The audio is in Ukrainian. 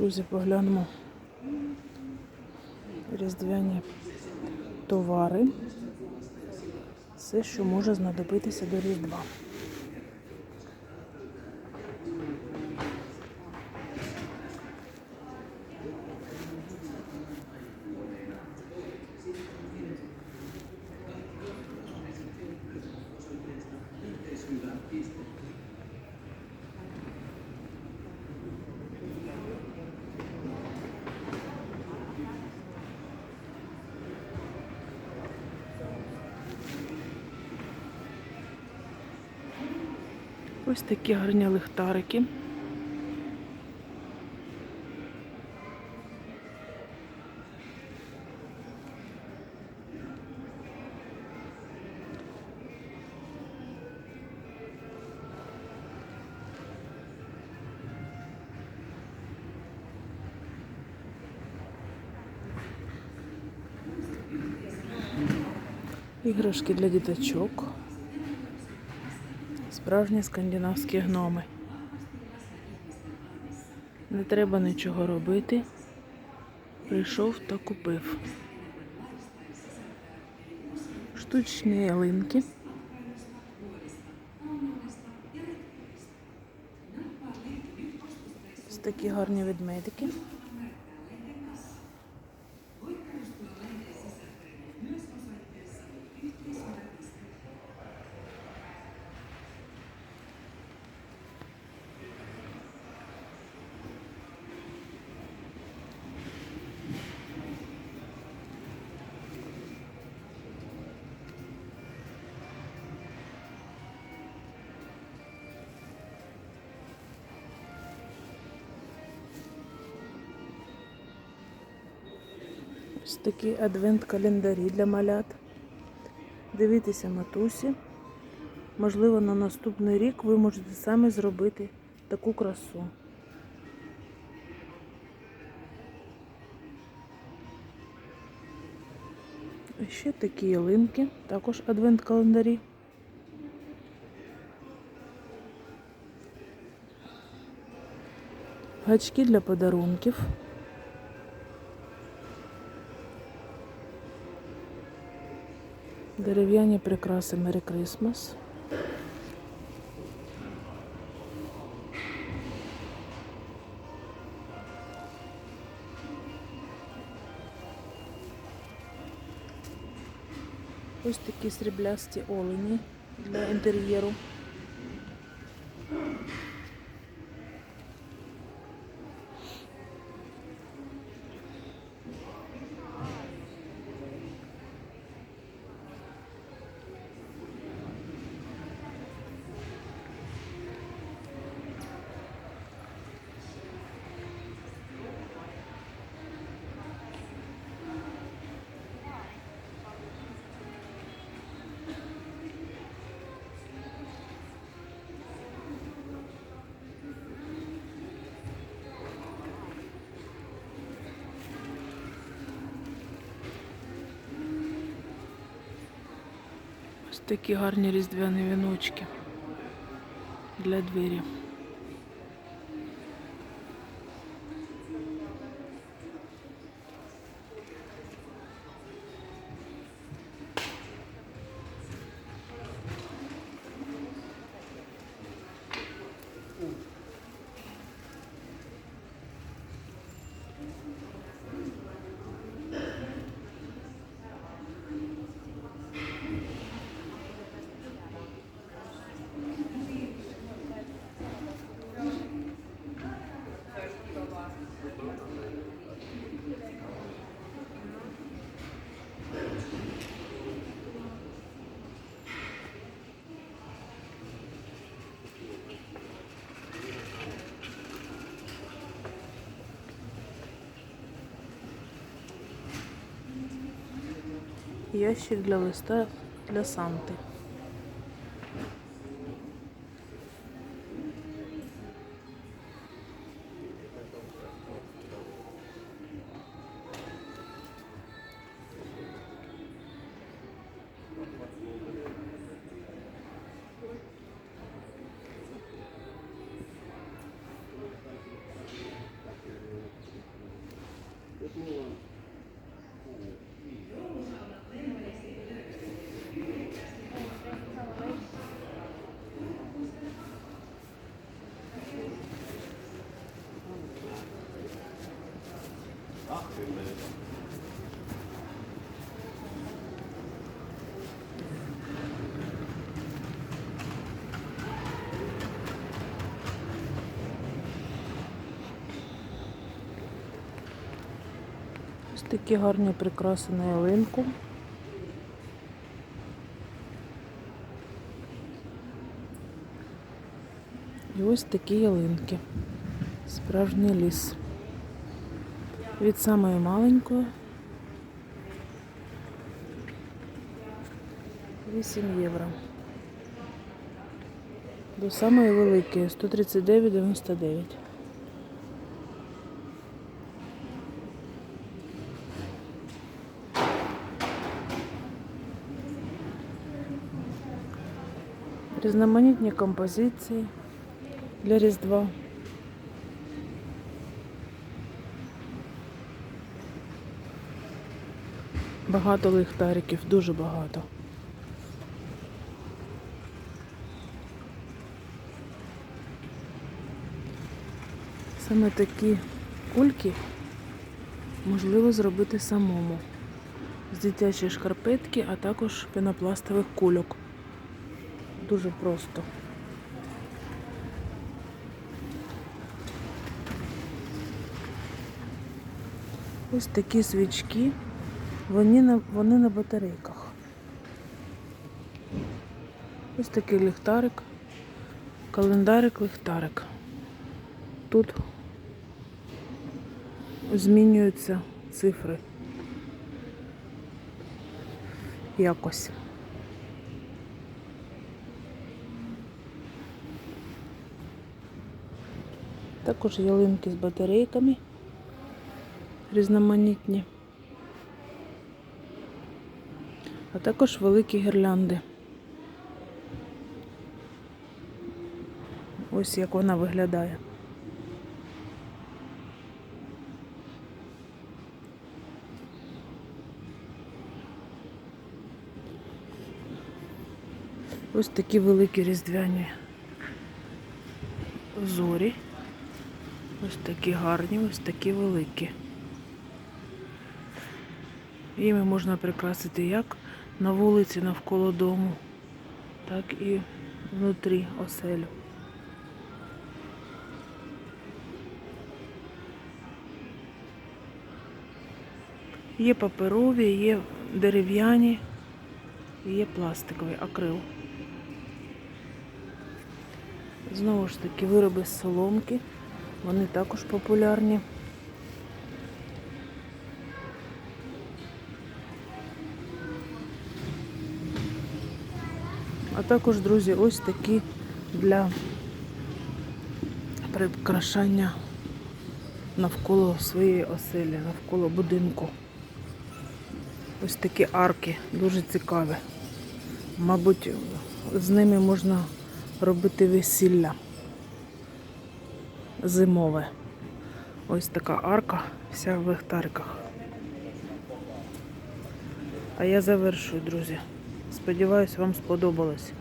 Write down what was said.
Друзі, поглянемо різдвяні товари. Все, що може знадобитися до Різдва. Ось такі гарні лихтарики. Іграшки для діточок. Справжні скандинавські гноми. Не треба нічого робити. Прийшов та купив. Штучні ялинки. Ось такі гарні ведмедики. Ось такі адвент-календарі для малят. Дивіться матусі. Можливо, на наступний рік ви можете самі зробити таку красу. Ще такі ялинки, також адвент-календарі. Гачки для подарунків. Дерев'яні прикраси Merry Christmas. Ось такі сріблясті олені для інтер'єру. Ось такі гарні різдвяні віночки для двері. Ящик для листа для Санти. Ось такі гарні прикраси на ялинку. І ось такі ялинки. Справжній ліс. Від самої маленької 8 євро. До самої великої 139,99. Різноманітні композиції для Різдва. Багато ліхтариків, дуже багато. Саме такі кульки можливо зробити самому. З дитячої шкарпетки, а також пенопластових кульок. Дуже просто. Ось такі свічки. Вони на, вони на батарейках. Ось такий ліхтарик, календарик, ліхтарик. Тут змінюються цифри. Якось. Також ялинки з батарейками різноманітні. А також великі гірлянди. Ось як вона виглядає. Ось такі великі різдвяні зорі. Ось такі гарні, ось такі великі. Їми можна прикрасити як на вулиці навколо дому, так і внутрі оселю. Є паперові, є дерев'яні, є пластиковий акрил. Знову ж таки, вироби з соломки, вони також популярні. А також, друзі, ось такі для прикрашання навколо своєї оселі, навколо будинку. Ось такі арки, дуже цікаві. Мабуть, з ними можна робити весілля зимове. Ось така арка, вся в ліхтариках. А я завершую, друзі. Сподіваюсь, вам сподобалось.